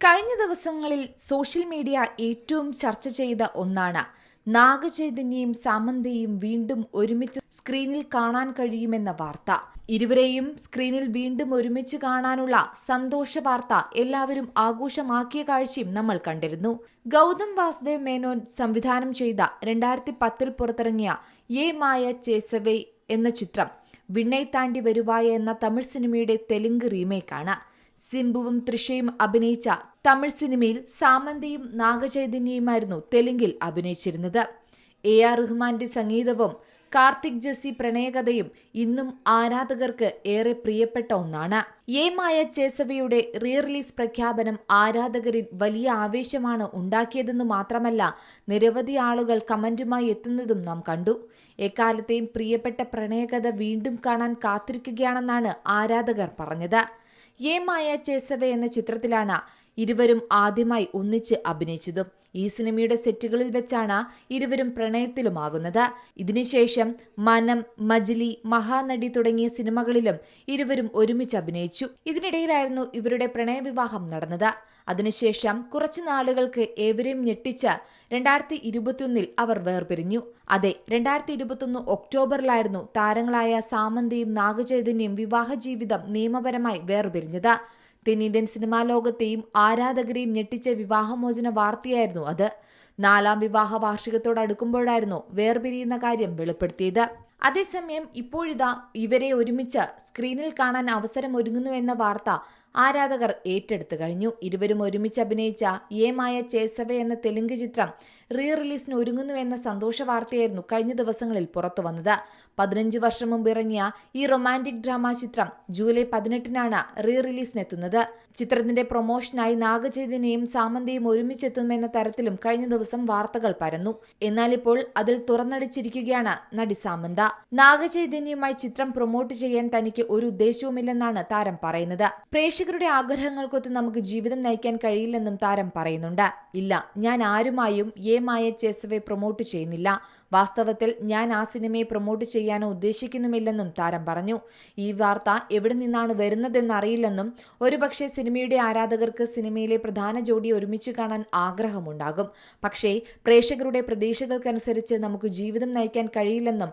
കഴിഞ്ഞ ദിവസങ്ങളിൽ social media ഏറ്റവും ചർച്ച ചെയ്ത ഒന്നാണ്. നാഗചൈതന്യയും സാമന്തയും വീണ്ടും ഒരുമിച്ച് സ്ക്രീനിൽ കാണാൻ കഴിയുമെന്ന വാർത്ത. ഇരുവരെയും സ്ക്രീനിൽ വീണ്ടും ഒരുമിച്ച് കാണാനുള്ള സന്തോഷ വാർത്ത എല്ലാവരും ആഘോഷമാക്കിയ കാഴ്ചയും നമ്മൾ കണ്ടിരുന്നു. ഗൗതം വാസുദേവ് മേനോൻ സംവിധാനം ചെയ്ത രണ്ടായിരത്തി പത്തിൽ പുറത്തിറങ്ങിയ യേ മായ ചേസവേ എന്ന ചിത്രം വിണ്ണൈ താണ്ടി വരുവായ എന്ന തമിഴ് സിനിമയുടെ തെലുങ്ക് റീമേക്കാണ്. സിംബുവും തൃഷയും അഭിനയിച്ച തമിഴ് സിനിമയിൽ സാമന്തയും നാഗചൈതന്യയുമായിരുന്നു തെലുങ്കിൽ അഭിനയിച്ചിരുന്നത്. എ ആർ റഹ്മാന്റെ സംഗീതവും കാർത്തിക് ജസി പ്രണയകഥയും ഇന്നും ആരാധകർക്ക് ഏറെ പ്രിയപ്പെട്ട ഒന്നാണ്. എ മായ ചേസവയുടെ റീ റിലീസ് പ്രഖ്യാപനം ആരാധകരിൽ വലിയ ആവേശമാണ് ഉണ്ടാക്കിയതെന്ന് മാത്രമല്ല നിരവധി ആളുകൾ കമന്റുമായി എത്തുന്നതും നാം കണ്ടു. എക്കാലത്തെയും പ്രിയപ്പെട്ട പ്രണയകഥ വീണ്ടും കാണാൻ കാത്തിരിക്കുകയാണെന്നാണ് ആരാധകർ പറഞ്ഞത്. യേ മായ ചേസവേ എന്ന ചിത്രത്തിലാണ് ഇരുവരും ആദ്യമായി ഒന്നിച്ച് അഭിനയിച്ചതും. ഈ സിനിമയുടെ സെറ്റുകളിൽ വെച്ചാണ് ഇരുവരും പ്രണയത്തിലുമാകുന്നത്. ഇതിനുശേഷം മനം മജിലി മഹാനടി തുടങ്ങിയ സിനിമകളിലും ഇരുവരും ഒരുമിച്ച് അഭിനയിച്ചു. ഇതിനിടയിലായിരുന്നു ഇവരുടെ പ്രണയവിവാഹം നടന്നത്. അതിനുശേഷം കുറച്ചു നാളുകൾക്ക് ഏവരെയും ഞെട്ടിച്ച് രണ്ടായിരത്തി ഇരുപത്തിയൊന്നിൽ അവർ വേർപിരിഞ്ഞു. അതെ രണ്ടായിരത്തി ഇരുപത്തിയൊന്ന് ഒക്ടോബറിലായിരുന്നു താരങ്ങളായ സാമന്തയും നാഗചൈതന്യയും വിവാഹ ജീവിതം നിയമപരമായി വേർപിരിഞ്ഞത്. തെന്നിന്ത്യൻ സിനിമാ ലോകത്തെയും ആരാധകരെയും ഞെട്ടിച്ച വിവാഹമോചന വാർത്തയായിരുന്നു അത്. നാലാം വിവാഹ വാർഷികത്തോടടുക്കുമ്പോഴായിരുന്നു വേർപിരിയുന്ന കാര്യം വെളിപ്പെടുത്തിയത്. അതേസമയം ഇപ്പോഴിതാ ഇവരെ ഒരുമിച്ച് സ്ക്രീനിൽ കാണാൻ അവസരം ഒരുങ്ങുന്നു എന്ന വാർത്ത ആരാധകർ ഏറ്റെടുത്തു കഴിഞ്ഞു. ഇരുവരും ഒരുമിച്ച് അഭിനയിച്ച മായ ചേസവ എന്ന തെലുങ്ക് ചിത്രം റീ റിലീസിന് ഒരുങ്ങുന്നു എന്ന സന്തോഷ വാർത്തയായിരുന്നു കഴിഞ്ഞ ദിവസങ്ങളിൽ പുറത്തു വന്നത്. പതിനഞ്ച് വർഷം മുമ്പ് ഇറങ്ങിയ ഈ റൊമാന്റിക് ഡ്രാമ ചിത്രം ജൂലൈ പതിനെട്ടിനാണ് റീ റിലീസിനെത്തുന്നത് ചിത്രത്തിന്റെ പ്രൊമോഷനായി നാഗചൈതന്യയും സാമന്തയും ഒരുമിച്ചെത്തുമെന്ന തരത്തിലും കഴിഞ്ഞ ദിവസം വാർത്തകൾ പരന്നു. എന്നാൽ ഇപ്പോൾ അതിൽ തുറന്നടിച്ചിരിക്കുകയാണ് നടി സാമന്ത. നാഗചൈതന്യവുമായി ചിത്രം പ്രൊമോട്ട് ചെയ്യാൻ തനിക്ക് ഒരു ഉദ്ദേശവുമില്ലെന്നാണ് താരം പറയുന്നത്. പ്രേക്ഷകരുടെ ആഗ്രഹങ്ങൾക്കൊത്ത് നമുക്ക് ജീവിതം നയിക്കാൻ കഴിയില്ലെന്നും താരം പറയുന്നുണ്ട്. ഇല്ല ഞാൻ ആരുമായും എ മായ ചേസവെ പ്രൊമോട്ട് ചെയ്യുന്നില്ല. വാസ്തവത്തിൽ ഞാൻ ആ സിനിമയെ പ്രൊമോട്ട് ചെയ്യാനോ ഉദ്ദേശിക്കുന്നുമില്ലെന്നും താരം പറഞ്ഞു. ഈ വാർത്ത എവിടെ നിന്നാണ് വരുന്നതെന്നറിയില്ലെന്നും ഒരുപക്ഷെ സിനിമയുടെ ആരാധകർക്ക് സിനിമയിലെ പ്രധാന ജോഡി ഒരുമിച്ച് കാണാൻ ആഗ്രഹമുണ്ടാകും. പക്ഷേ പ്രേക്ഷകരുടെ പ്രതീക്ഷകൾക്കനുസരിച്ച് നമുക്ക് ജീവിതം നയിക്കാൻ കഴിയില്ലെന്നും